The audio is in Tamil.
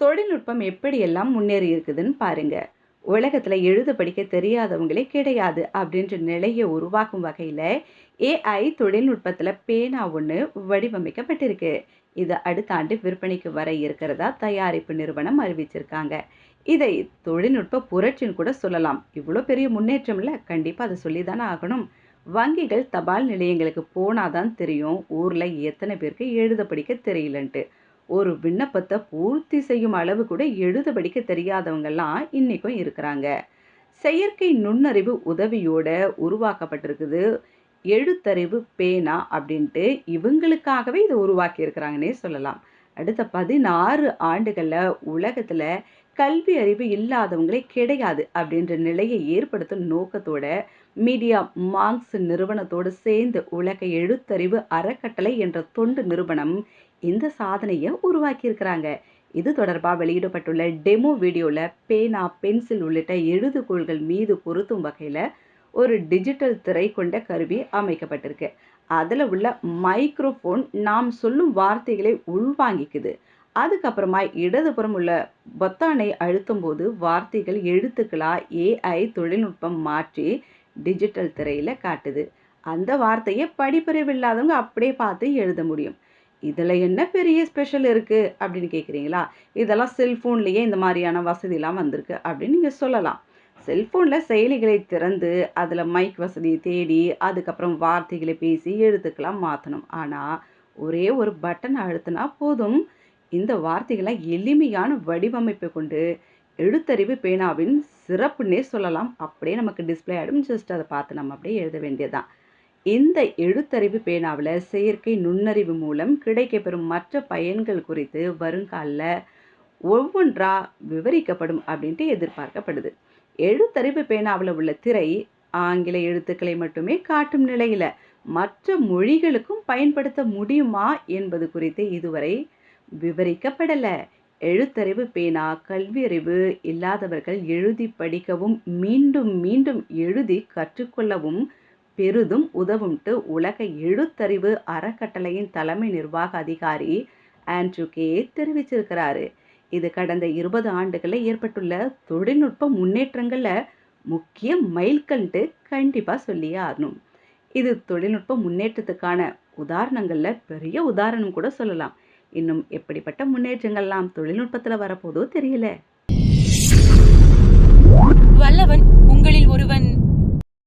தொழில்நுட்பம் எப்படியெல்லாம் முன்னேறி இருக்குதுன்னு பாருங்க. உலகத்தில் எழுத படிக்க தெரியாதவங்களே கிடையாது அப்படின்ற நிலையை உருவாக்கும் வகையில் ஏஐ தொழில்நுட்பத்தில் பேனா ஒன்று வடிவமைக்கப்பட்டிருக்கு. இது அடுத்த ஆண்டு விற்பனைக்கு வர இருக்கிறதா தயாரிப்பு நிறுவனம் அறிவிச்சிருக்காங்க. இதை தொழில்நுட்ப புரட்சின்னு கூட சொல்லலாம். இவ்வளோ பெரிய முன்னேற்றம்ல கண்டிப்பாக அதை சொல்லி தானே ஆகணும். வங்கிகள் தபால் நிலையங்களுக்கு போனாதான் தெரியும். ஊரில் எத்தனை பேருக்கு எழுத படிக்க தெரியலன்ட்டு. ஒரு விண்ணப்பத்தை பூர்த்தி செய்யும் அளவு கூட எழுத படிக்க தெரியாதவங்கெல்லாம் இன்றைக்கும் இருக்கிறாங்க. செயற்கை நுண்ணறிவு உதவியோட உருவாக்கப்பட்டிருக்குது. எழுத்தறிவு பேனா அப்படின்ட்டு இவங்களுக்காகவே இதை உருவாக்கி இருக்கிறாங்கன்னே சொல்லலாம். அடுத்த பதினாறு ஆண்டுகளில் உலகத்தில் கல்வி அறிவு இல்லாதவங்களே கிடையாது அப்படின்ற நிலையை ஏற்படுத்தும் நோக்கத்தோட மீடியா மார்க்ஸ் நிறுவனத்தோடு சேர்ந்து உலக எழுத்தறிவு அறக்கட்டளை என்ற தொண்டு நிறுவனம் இந்த சாதனையை உருவாக்கியிருக்கிறாங்க. இது தொடர்பாக வெளியிடப்பட்டுள்ள டெமோ வீடியோவில் பேனா பென்சில் உள்ளிட்ட எழுதுகோள்கள் மீது பொருத்தும் வகையில் ஒரு டிஜிட்டல் திரை கொண்ட கருவி அமைக்கப்பட்டிருக்கு. அதில் உள்ள மைக்ரோஃபோன் நாம் சொல்லும் வார்த்தைகளை உள்வாங்கிக்குது. அதுக்கப்புறமா இடதுபுறம் உள்ள பொத்தானை அழுத்தும் போது வார்த்தைகள் எழுத்துக்களாக ஏஐ தொழில்நுட்பம் மாற்றி டிஜிட்டல் திரையில் காட்டுது. அந்த வார்த்தையை படிப்பறிவில்லாதவங்க அப்படியே பார்த்து எழுத முடியும். இதில் என்ன பெரிய ஸ்பெஷல் இருக்குது அப்படின்னு கேட்குறீங்களா இதெல்லாம் செல்ஃபோன்லேயே இந்த மாதிரியான வசதிலாம் வந்திருக்கு அப்படின்னு நீங்கள் சொல்லலாம். செல்ஃபோனில் செயலிகளை திறந்து அதில் மைக் வசதியை தேடி அதுக்கப்புறம் வார்த்தைகளை பேசி எழுத்துக்கெல்லாம் மாற்றணும் ஆனால் ஒரே ஒரு பட்டன் அழுத்தினா போதும். இந்த வார்த்தைகளை எளிமையான வடிவமைப்பை கொண்டு எழுத்தறிவு பேனாவின் சிறப்புன்னே சொல்லலாம். அப்படியே நமக்கு டிஸ்ப்ளே ஆகிடும் ஜஸ்ட் அதை பார்த்து நம்ம அப்படியே எழுத வேண்டியதுதான். இந்த எழுத்தறிவு பேனாவில் செயற்கை நுண்ணறிவு மூலம் கிடைக்கப்பெறும் மற்ற பயன்கள் குறித்து வருங்காலில் ஒவ்வொன்றா விவரிக்கப்படும் அப்படின்ட்டு எதிர்பார்க்கப்படுது. எழுத்தறிவு பேனாவில் உள்ள திரை ஆங்கில எழுத்துக்களை மட்டுமே காட்டும் நிலையில் மற்ற மொழிகளுக்கும் பயன்படுத்த முடியுமா என்பது குறித்து இதுவரை விவரிக்கப்படலை. எழுத்தறிவு பேனா கல்வியறிவு இல்லாதவர்கள் எழுதி படிக்கவும் மீண்டும் மீண்டும் எழுதி கற்றுக்கொள்ளவும் பெரிதும் உதவும்ட்டு உலக எழுத்தறிவு அறக்கட்டளையின் தலைமை நிர்வாக அதிகாரி ஆண்ட்ரூ கே. தெரிவிச்சிருக்கிறாரு. இது கடந்த இருபது ஆண்டுகளில் ஏற்பட்டுள்ள தொழில்நுட்ப முன்னேற்றங்களில் முக்கிய மைல்கல்ட்டு கண்டிப்பாக சொல்லியே ஆகணும். இது தொழில்நுட்ப முன்னேற்றத்துக்கான உதாரணங்களில் பெரிய உதாரணம் கூட சொல்லலாம். இன்னும் எப்படிப்பட்ட முன்னேற்றங்கள்லாம் தொழில்நுட்பத்தில் வரப்போதோ தெரியல. வல்லவன் உங்களில் ஒருவன்